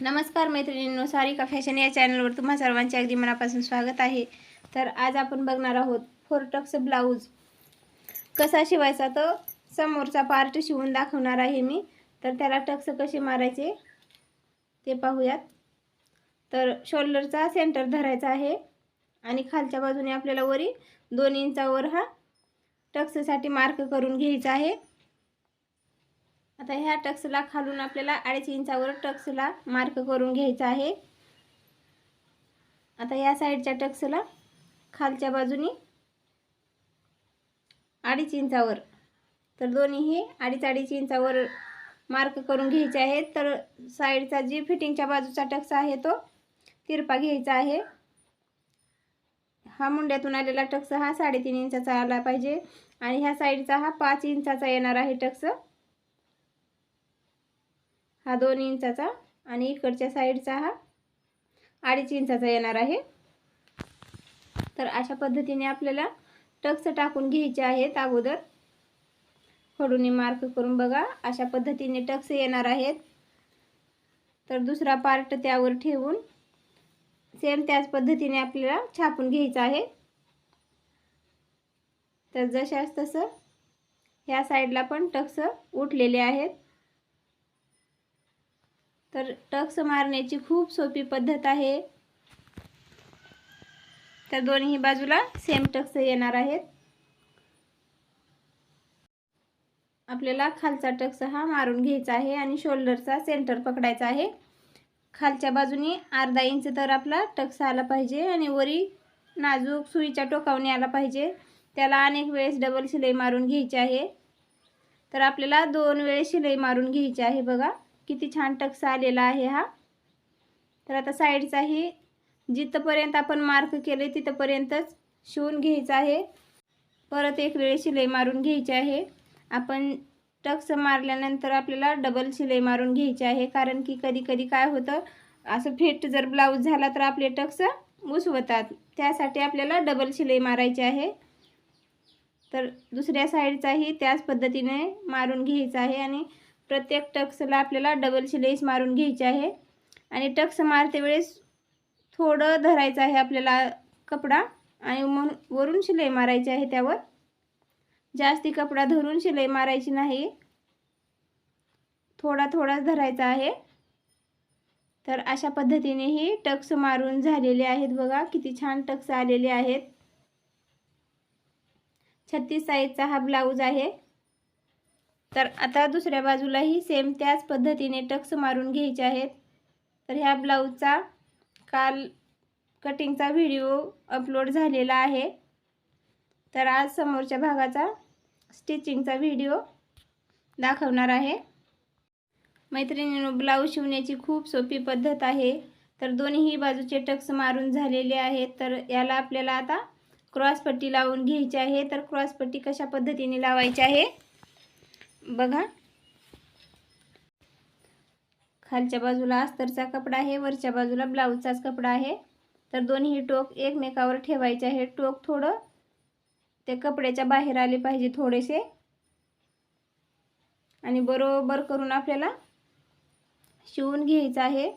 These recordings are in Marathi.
नमस्कार मैत्रिणींनो सारिका फॅशन या चॅनलवर तुम्हा सर्वांचे अगदी मनापासून स्वागत आहे. तर आज आपण बघणार आहोत फोरटक्स ब्लाऊज कसा शिवायचा तर समोरचा पार्ट शिवून दाखवणार आहे मी. तर त्याला टक्स कसे मारायचे ते पाहूयात. तर शोल्डरचा सेंटर धरायचा आहे आणि खालच्या बाजूने आपल्याला वरी दोन इंचावर हा टक्ससाठी मार्क करून घ्यायचा आहे. आता ह्या टक्सला खालून आपल्याला अडीच इंचावर टक्सला मार्क करून घ्यायचा आहे. आता या साईडच्या टक्सला खालच्या बाजूनी अडीच इंचावर तर दोन्हीही अडीच अडीच इंचावर मार्क करून घ्यायचे आहेत. तर साईडचा जी फिटिंगच्या बाजूचा टक्स आहे तो तिरपा घ्यायचा आहे. हा मुंड्यातून आलेला टक्स हा साडेतीन इंचाचा आला पाहिजे आणि ह्या साईडचा हा पाच इंचाचा येणार आहे टक्स. हा दोन इंचाचा आणि इकडच्या साईडचा हा अडीच इंचाचा येणार आहे. तर अशा पद्धतीने आपल्याला टक्स टाकून घ्यायचे आहेत अगोदर. खडूनी मार्क करून बघा अशा पद्धतीने टक्स येणार आहेत. तर दुसरा पार्ट त्यावर ठेवून सेम त्याच पद्धतीने आपल्याला छापून घ्यायचं आहे. तर जशाच तसं ह्या साईडला पण टक्स उठलेले आहेत. तर टक्स मारण्याची खूप सोपी पद्धत आहे. तर दोन्ही बाजूला सेम टक्स येणार आहेत. आपल्याला खालचा टक्स हा मारून घ्यायचा आहे आणि शोल्डरचा सेंटर पकडायचा आहे. खालच्या बाजूनी अर्धा इंच तर आपला टक्स आला पाहिजे आणि वरी नाजूक सुईच्या टोकावणी आला पाहिजे. त्याला अनेक वेळेस डबल शिलाई मारून घ्यायची आहे. तर आपल्याला दोन वेळेस शिलाई मारून घ्यायची आहे बघा. किती छान टक्स आलेला आहे हा. तर आता साईडचाही जिथंपर्यंत आपण मार्क केले तिथंपर्यंतच शिवून घ्यायचं आहे. परत एक वेळ शिलाई मारून घ्यायची आहे. आपण टक्स मारल्यानंतर आपल्याला डबल शिलाई मारून घ्यायची आहे. कारण की कधी कधी काय होतं असं फिट जर ब्लाऊज झाला तर आपले टक्स उसवतात त्यासाठी आपल्याला डबल शिलाई मारायची आहे. तर दुसऱ्या साईडचाही त्याच पद्धतीने मारून घ्यायचा आहे आणि प्रत्येक टक्सला आपल्याला डबल शिलाईस मारून घ्यायची आहे. आणि टक्स मारते वेळेस थोडं धरायचं आहे आपल्याला कपडा आणि मग वरून शिलाई मारायची आहे त्यावर. जास्ती कपडा धरून शिलाई मारायची नाही. थोडा थोडाच धरायचा आहे. तर अशा पद्धतीनेही टक्स मारून झालेले आहेत बघा किती छान टक्स आलेले आहेत. छत्तीस साईजचा हा ब्लाऊज आहे. तर आता दुसऱ्या बाजूलाही सेम त्याच पद्धतीने टक्स मारून घ्यायचे आहेत. तर ह्या ब्लाऊजचा काल कटिंगचा व्हिडिओ अपलोड झालेला आहे. तर आज समोरच्या भागाचा स्टिचिंगचा व्हिडिओ दाखवणार आहे. मैत्रिणीनं ब्लाऊज शिवण्याची खूप सोपी पद्धत आहे. तर दोन्हीही बाजूचे टक्स मारून झालेले आहेत. तर याला आपल्याला आता क्रॉसपट्टी लावून घ्यायची आहे. तर क्रॉसपट्टी कशा पद्धतीने लावायची आहे? बघा. खालच्या बाजूला अस्तरचा कपडा आहे वरच्या बाजूला ब्लाऊजचाच कपडा आहे. तर दोन्ही टोक एकमेकावर ठेवायचे आहे टोक थोडं ते कपड्याच्या बाहेर आले पाहिजे थोडेसे. आणि बरोबर करून आपल्याला शिवून घ्यायचा आहे.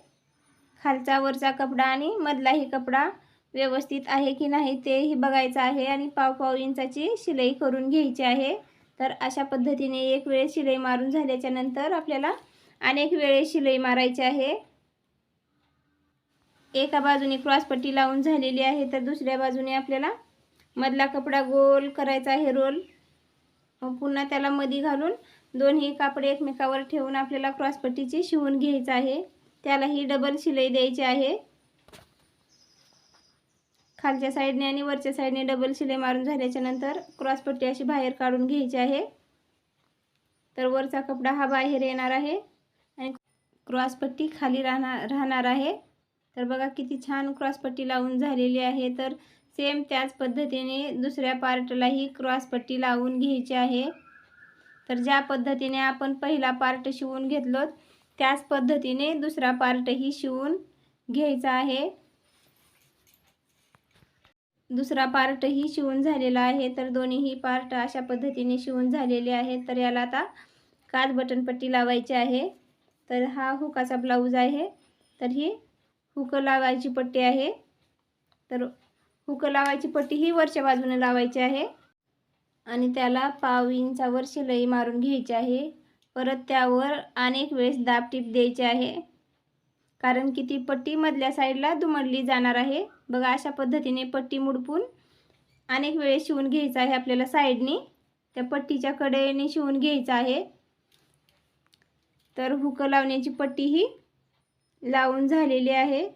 खालचा वरचा कपडा आणि मधलाही कपडा व्यवस्थित आहे की नाही तेही बघायचं आहे. आणि पाव पाव इंचाची शिलाई करून घ्यायची आहे. तर अशा पद्धतीने एक वेळेस शिलाई मारून झाल्याच्यानंतर आपल्याला अनेक वेळेस शिलाई मारायची आहे. एका बाजूने क्रॉसपट्टी लावून झालेली आहे तर दुसऱ्या बाजूने आपल्याला मधला कपडा गोल करायचा आहे रोल. पुन्हा त्याला मधी घालून दोन्ही कापडे एकमेकावर ठेवून आपल्याला क्रॉसपट्टीची शिवून घ्यायचं आहे. त्यालाही डबल शिलाई द्यायची आहे. खालच्या साईडने आणि वरच्या साईडने डबल शिलाई मारून झाल्याच्यानंतर क्रॉसपट्टी अशी बाहेर काढून घ्यायची आहे. तर वरचा कपडा हा बाहेर येणार आहे आणि क्रॉसपट्टी खाली राहणार राहणार आहे. तर बघा किती छान क्रॉसपट्टी लावून झालेली आहे. तर सेम त्याच पद्धतीने दुसऱ्या पार्टलाही क्रॉसपट्टी लावून घ्यायची आहे. तर ज्या पद्धतीने आपण पहिला पार्ट शिवून घेतलो त्याच पद्धतीने दुसरा पार्टही शिवून घ्यायचा आहे. दुसरा पार्टही शिवून झालेला आहे तर दोन्हीही पार्ट अशा पद्धतीने शिवून झालेले आहेत. तर याला आता काच बटनपट्टी लावायची आहे. तर हा हुकाचा ब्लाऊज आहे. तर ही हुक लावायची पट्टी आहे. तर हुक लावायची पट्टी ही वरच्या बाजूने लावायची आहे. आणि त्याला पाव इंचावर शिलाई मारून घ्यायची आहे. परत त्यावर अनेक वेळेस दाब टीप द्यायची आहे. कारण की ती पट्टी मधल्या साईडला दुमडली जाणार आहे. बघा अशा पद्धतीने पट्टी मुडपून अनेक वेळेस शिवून घ्यायचं आहे आपल्याला साईडनी. त्या पट्टीच्या कडेने शिवून घ्यायचं आहे. तर हुकं लावण्याची पट्टी ही लावून झालेली आहे.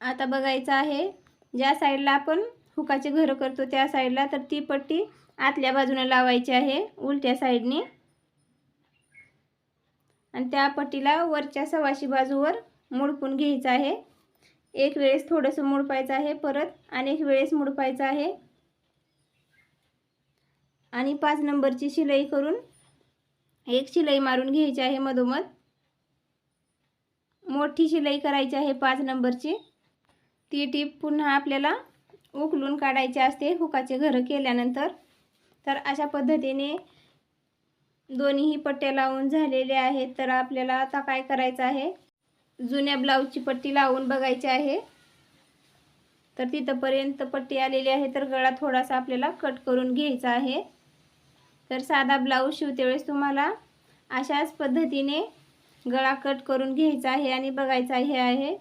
आता बघायचं आहे ज्या साईडला आपण हुकाचे घरं करतो त्या साईडला तर ती पट्टी आतल्या बाजूने लावायची आहे उलट्या साईडने. आणि त्या पट्टीला वरच्या सवाशी बाजूवर मुडपून घ्यायचं आहे. एक वेळेस थोडंसं मुडपायचं आहे परत अनेक वेळेस मुडपायचं आहे. आणि पाच नंबरची शिलाई करून एक शिलाई मारून घ्यायची आहे मधोमध. मोठी शिलाई करायची आहे पाच नंबरची. ती टीप पुन्हा आपल्याला उकलून काढायची असते हुकाचे घरं केल्यानंतर. तर अशा पद्धतीने दोन्हीही पट्ट्या लावून झालेल्या आहेत. तर आपल्याला आता काय करायचं आहे? जुन्या ब्लाऊजची पट्टी लावून बघायची आहे. तर तिथंपर्यंत पट्टी आलेली आहे. तर गळा थोडासा आपल्याला कट करून घ्यायचा आहे. तर साधा ब्लाऊज शिवते वेळेस तुम्हाला अशाच पद्धतीने गळा कट करून घ्यायचा आहे आणि बघायचा हे आहे.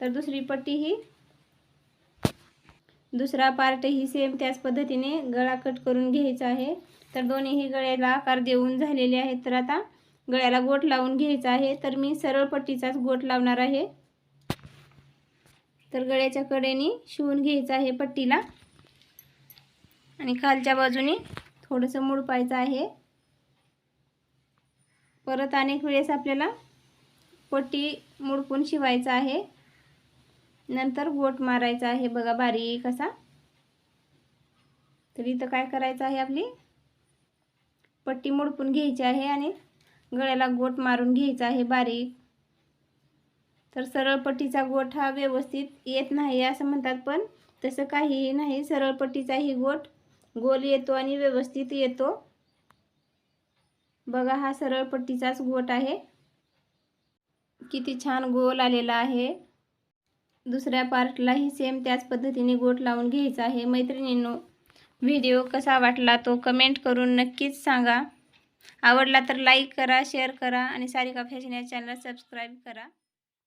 तर दुसरी पट्टी ही दुसरा पार्ट ही सेम त्याच पद्धतीने गळा कट करून घ्यायचा आहे. तर दोन्हीही गळ्याला आकार देऊन झालेले आहेत. तर आता गळ्याला गोट लावून घ्यायचा आहे. तर मी सरळ पट्टीचाच गोट लावणार आहे. तर गळ्याच्या कडेने शिवून घ्यायचं आहे पट्टीला. आणि खालच्या बाजूने थोडंसं मुडपायचं आहे. परत अनेक वेळेस आपल्याला पट्टी मुडपून शिवायचं आहे. नंतर गोट मारायचा आहे. बघा बारीक असा. तर इथं काय करायचं आहे आपली? पट्टी मोडपून घ्यायची आहे आणि गळ्याला गोट मारून घ्यायचा आहे बारीक. तर सरळ पट्टीचा गोट हा व्यवस्थित येत नाही असं म्हणतात पण तसं काहीही नाही. सरळ पट्टीचाही गोट गोल येतो आणि व्यवस्थित येतो. बघा हा सरळ पट्टीचाच गोट आहे. किती छान गोल आलेला आहे. दुसऱ्या पार्टलाही सेम त्याच पद्धतीने गोट लावून घ्यायचा आहे. मैत्रिणींनो व्हिडिओ कसा वाटला तो कमेंट करून नक्कीच सांगा. आवडला तर लाईक करा शेअर करा आणि सारिका फॅशन या चॅनलला सबस्क्राईब करा.